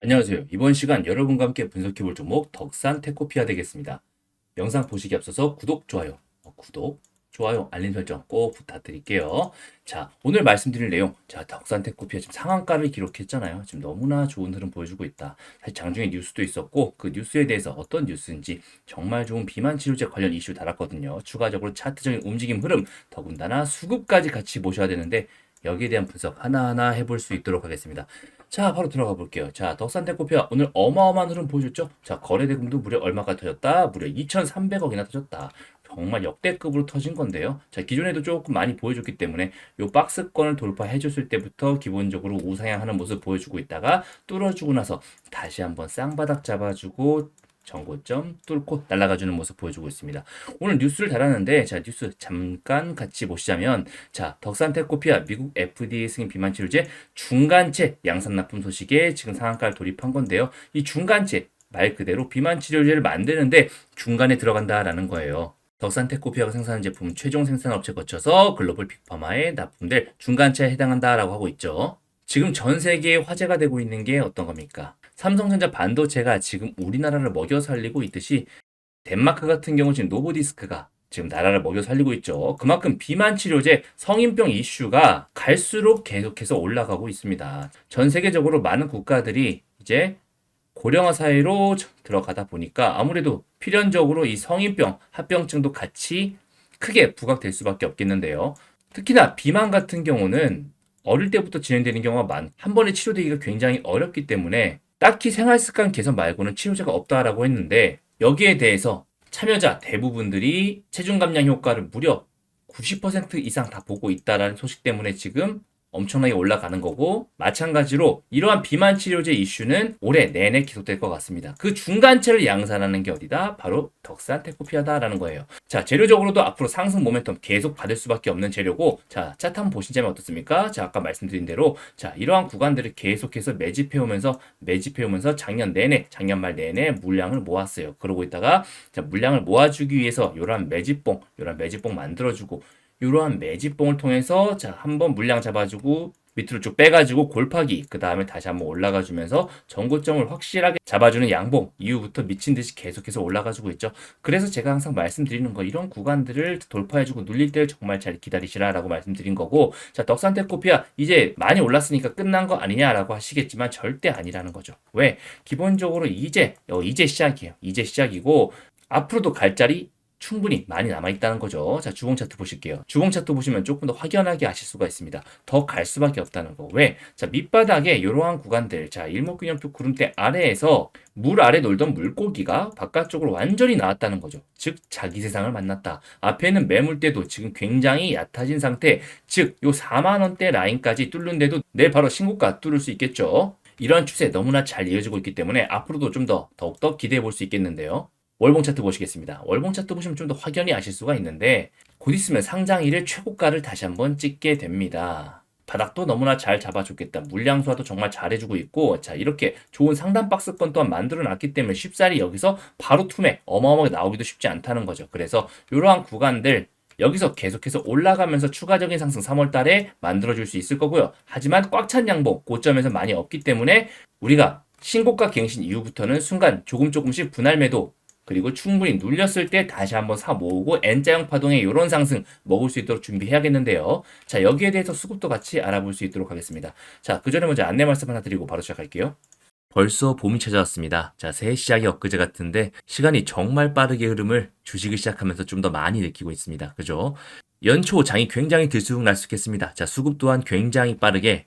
안녕하세요. 이번 시간 여러분과 함께 분석해 볼 종목 덕산 테코피아 되겠습니다. 영상 보시기 앞서서 구독, 좋아요, 어, 구독, 좋아요, 알림 설정 꼭 부탁드릴게요. 자, 오늘 말씀드릴 내용. 자, 덕산 테코피아 지금 상한가를 기록했잖아요. 지금 너무나 좋은 흐름 보여주고 있다. 사실 장중에 뉴스도 있었고 그 뉴스에 대해서 어떤 뉴스인지 정말 좋은 비만 치료제 관련 이슈 달았거든요. 추가적으로 차트적인 움직임 흐름, 더군다나 수급까지 같이 보셔야 되는데 여기에 대한 분석 하나하나 해볼 수 있도록 하겠습니다. 자, 바로 들어가 볼게요. 자, 덕산테코피아 오늘 어마어마한 흐름 보여줬죠? 자, 거래대금도 무려 얼마가 터졌다? 무려 2,300억이나 터졌다. 정말 역대급으로 터진 건데요. 자, 기존에도 조금 많이 보여줬기 때문에 요 박스권을 돌파해 줬을 때부터 기본적으로 우상향하는 모습 보여주고 있다가 뚫어주고 나서 다시 한번 쌍바닥 잡아주고 정고점 뚫고 날아가주는 모습 보여주고 있습니다. 오늘 뉴스를 달았는데 자 뉴스 잠깐 같이 보시자면 자 덕산테코피아 미국 FDA 승인 비만 치료제 중간체 양산 납품 소식에 지금 상한가를 돌입한 건데요. 이 중간체 말 그대로 비만 치료제를 만드는데 중간에 들어간다라는 거예요. 덕산테코피아가 생산하는 제품 최종 생산 업체 거쳐서 글로벌 빅파마에 납품될 중간체에 해당한다라고 하고 있죠. 지금 전 세계에 화제가 되고 있는 게 어떤 겁니까? 삼성전자 반도체가 지금 우리나라를 먹여 살리고 있듯이 덴마크 같은 경우 지금 노보디스크가 지금 나라를 먹여 살리고 있죠. 그만큼 비만 치료제 성인병 이슈가 갈수록 계속해서 올라가고 있습니다. 전 세계적으로 많은 국가들이 이제 고령화 사회로 들어가다 보니까 아무래도 필연적으로 이 성인병, 합병증도 같이 크게 부각될 수밖에 없겠는데요. 특히나 비만 같은 경우는 어릴 때부터 진행되는 경우가 많, 한 번에 치료되기가 굉장히 어렵기 때문에 딱히 생활 습관 개선 말고는 치료제가 없다라고 했는데 여기에 대해서 참여자 대부분들이 체중 감량 효과를 무려 90% 이상 다 보고 있다라는 소식 때문에 지금 엄청나게 올라가는 거고 마찬가지로 이러한 비만 치료제 이슈는 올해 내내 계속될 것 같습니다. 그 중간체를 양산하는 게 어디다? 바로 덕산 테코피아다라는 거예요. 자 재료적으로도 앞으로 상승 모멘텀 계속 받을 수밖에 없는 재료고 자 차트 한번 보시자면 어떻습니까? 자 아까 말씀드린 대로 자 이러한 구간들을 계속해서 매집해오면서 매집해오면서 작년 내내 작년 말 내내 물량을 모았어요. 그러고 있다가 자 물량을 모아주기 위해서 이러한 매집봉 이러한 매집봉 만들어주고 이러한 매집봉을 통해서 자 한번 물량 잡아주고 밑으로 쭉 빼가지고 골파기 그 다음에 다시 한번 올라가주면서 전고점을 확실하게 잡아주는 양봉 이후부터 미친 듯이 계속해서 올라가지고 있죠. 그래서 제가 항상 말씀드리는 거 이런 구간들을 돌파해주고 눌릴 때를 정말 잘 기다리시라라고 말씀드린 거고 자 덕산테 코피아 이제 많이 올랐으니까 끝난 거 아니냐라고 하시겠지만 절대 아니라는 거죠. 왜 기본적으로 이제 어, 이제 시작이에요. 이제 시작이고 앞으로도 갈 자리 충분히 많이 남아있다는 거죠. 자, 주봉 차트 보실게요. 주봉 차트 보시면 조금 더 확연하게 아실 수가 있습니다. 더 갈 수밖에 없다는 거. 왜? 자, 밑바닥에 이러한 구간들, 자, 일목균형표 구름대 아래에서 물 아래 놀던 물고기가 바깥쪽으로 완전히 나왔다는 거죠. 즉, 자기 세상을 만났다. 앞에는 매물대도 지금 굉장히 얕아진 상태, 즉, 요 4만원대 라인까지 뚫는데도 내일 바로 신고가 뚫을 수 있겠죠. 이러한 추세 너무나 잘 이어지고 있기 때문에 앞으로도 좀 더, 더욱더 기대해 볼 수 있겠는데요. 월봉 차트 보시겠습니다. 월봉 차트 보시면 좀 더 확연히 아실 수가 있는데 곧 있으면 상장일의 최고가를 다시 한번 찍게 됩니다. 바닥도 너무나 잘 잡아줬겠다. 물량 소화도 정말 잘해주고 있고, 자, 이렇게 좋은 상단 박스권 또한 만들어 놨기 때문에 쉽사리 여기서 바로 투매 어마어마하게 나오기도 쉽지 않다는 거죠. 그래서 이러한 구간들 여기서 계속해서 올라가면서 추가적인 상승 3월 달에 만들어줄 수 있을 거고요. 하지만 꽉 찬 양봉 고점에서 많이 없기 때문에 우리가 신고가 갱신 이후부터는 순간 조금 조금씩 분할 매도 그리고 충분히 눌렸을 때 다시 한번 사 모으고 N자형 파동의 이런 상승 먹을 수 있도록 준비해야겠는데요. 자, 여기에 대해서 수급도 같이 알아볼 수 있도록 하겠습니다. 자, 그 전에 먼저 안내 말씀 하나 드리고 바로 시작할게요. 벌써 봄이 찾아왔습니다. 자, 새해 시작이 엊그제 같은데 시간이 정말 빠르게 흐름을 주식을 시작하면서 좀 더 많이 느끼고 있습니다. 그죠? 연초 장이 굉장히 들쑥날쑥했습니다. 자, 수급 또한 굉장히 빠르게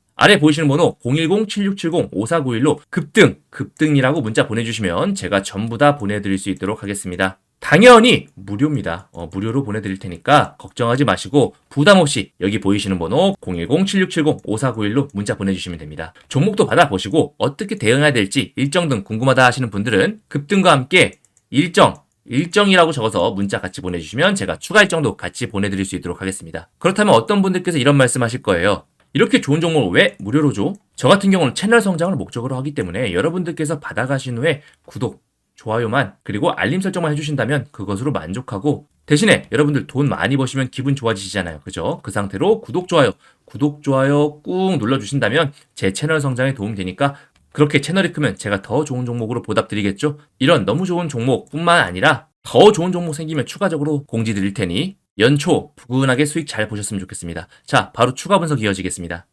아래 보이시는 번호 010-7670-5491로 급등, 급등이라고 문자 보내주시면 제가 전부 다 보내드릴 수 있도록 하겠습니다. 당연히 무료입니다. 어, 무료로 보내드릴 테니까 걱정하지 마시고 부담 없이 여기 보이시는 번호 010-7670-5491로 문자 보내주시면 됩니다. 종목도 받아보시고 어떻게 대응해야 될지 일정 등 궁금하다 하시는 분들은 급등과 함께 일정 일정이라고 적어서 문자 같이 보내주시면 제가 추가 일정도 같이 보내드릴 수 있도록 하겠습니다. 그렇다면 어떤 분들께서 이런 말씀 하실 거예요. 이렇게 좋은 정보를 왜 무료로 줘? 저 같은 경우는 채널 성장을 목적으로 하기 때문에 여러분들께서 받아가신 후에 구독, 좋아요만 그리고 알림 설정만 해주신다면 그것으로 만족하고 대신에 여러분들 돈 많이 버시면 기분 좋아지시잖아요. 그죠? 그 상태로 구독, 좋아요, 구독, 좋아요 꾹 눌러주신다면 제 채널 성장에 도움 되니까 그렇게 채널이 크면 제가 더 좋은 종목으로 보답드리겠죠? 이런 너무 좋은 종목뿐만 아니라 더 좋은 종목 생기면 추가적으로 공지 드릴 테니 연초 부근하게 수익 잘 보셨으면 좋겠습니다. 자, 바로 추가 분석 이어지겠습니다.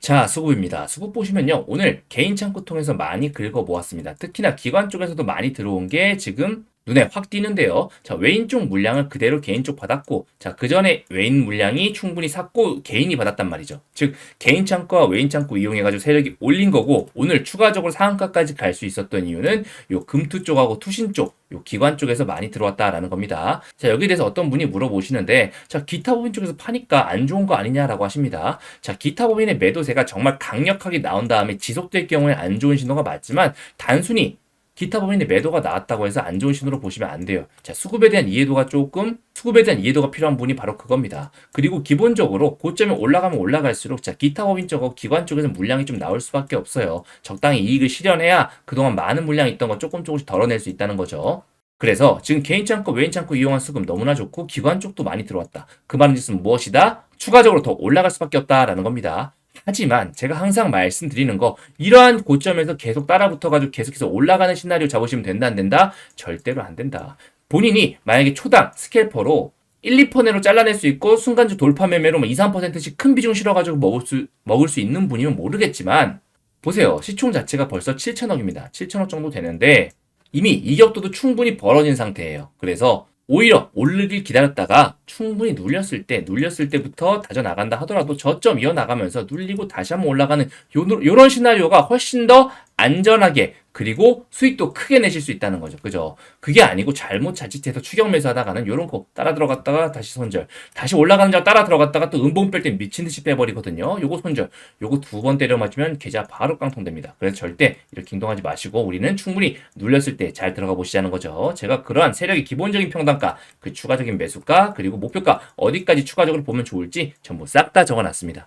자, 수급입니다. 수급 보시면요. 오늘 개인 창구 통해서 많이 긁어 모았습니다. 특히나 기관 쪽에서도 많이 들어온 게 지금 눈에 확 띄는데요. 자, 외인 쪽 물량을 그대로 개인 쪽 받았고, 자, 그 전에 외인 물량이 충분히 샀고, 개인이 받았단 말이죠. 즉, 개인 창구와 외인 창구 이용해가지고 세력이 올린 거고, 오늘 추가적으로 상한가까지 갈 수 있었던 이유는 요 금투 쪽하고 투신 쪽, 요 기관 쪽에서 많이 들어왔다라는 겁니다. 자, 여기에 대해서 어떤 분이 물어보시는데, 자, 기타 법인 쪽에서 파니까 안 좋은 거 아니냐라고 하십니다. 자, 기타 법인의 매도세가 정말 강력하게 나온 다음에 지속될 경우에 안 좋은 신호가 맞지만, 단순히 기타 법인의 매도가 나왔다고 해서 안 좋은 신호로 보시면 안 돼요. 자, 수급에 대한 이해도가 조금, 수급에 대한 이해도가 필요한 분이 바로 그겁니다. 그리고 기본적으로 고점이 올라가면 올라갈수록 자, 기타 법인 쪽하고 기관 쪽에서 물량이 좀 나올 수밖에 없어요. 적당히 이익을 실현해야 그동안 많은 물량이 있던 거 조금 조금씩 덜어낼 수 있다는 거죠. 그래서 지금 개인 창고, 외인 창고 이용한 수급 너무나 좋고 기관 쪽도 많이 들어왔다. 그 말은 뜻은 무엇이다? 추가적으로 더 올라갈 수밖에 없다라는 겁니다. 하지만 제가 항상 말씀드리는 거 이러한 고점에서 계속 따라붙어가지고 계속해서 올라가는 시나리오 잡으시면 된다 안 된다? 절대로 안 된다. 본인이 만약에 초당 스캘퍼로 1, 2% 내로 잘라낼 수 있고 순간적 돌파 매매로 뭐 2, 3%씩 큰 비중 실어가지고 먹을 수, 먹을 수 있는 분이면 모르겠지만 보세요. 시총 자체가 벌써 7천억입니다. 7천억 정도 되는데 이미 이격도도 충분히 벌어진 상태예요. 그래서 오히려 오르길 기다렸다가 충분히 눌렸을 때, 눌렸을 때부터 다져 나간다 하더라도 저점 이어 나가면서 눌리고 다시 한번 올라가는 요, 요런 시나리오가 훨씬 더 안전하게 그리고 수익도 크게 내실 수 있다는 거죠. 그죠? 그게 아니고 잘못 자칫해서 추격 매수 하다가는 요런 거 따라 들어갔다가 다시 손절. 다시 올라가는 자 따라 들어갔다가 또 음봉 뺄 때 미친 듯이 빼버리거든요. 요거 손절. 요거 두 번 때려 맞으면 계좌 바로 깡통됩니다. 그래서 절대 이렇게 행동하지 마시고 우리는 충분히 눌렸을 때 잘 들어가 보시자는 거죠. 제가 그러한 세력의 기본적인 평단가, 그 추가적인 매수가, 그리고 목표가 어디까지 추가적으로 보면 좋을지 전부 싹 다 적어놨습니다.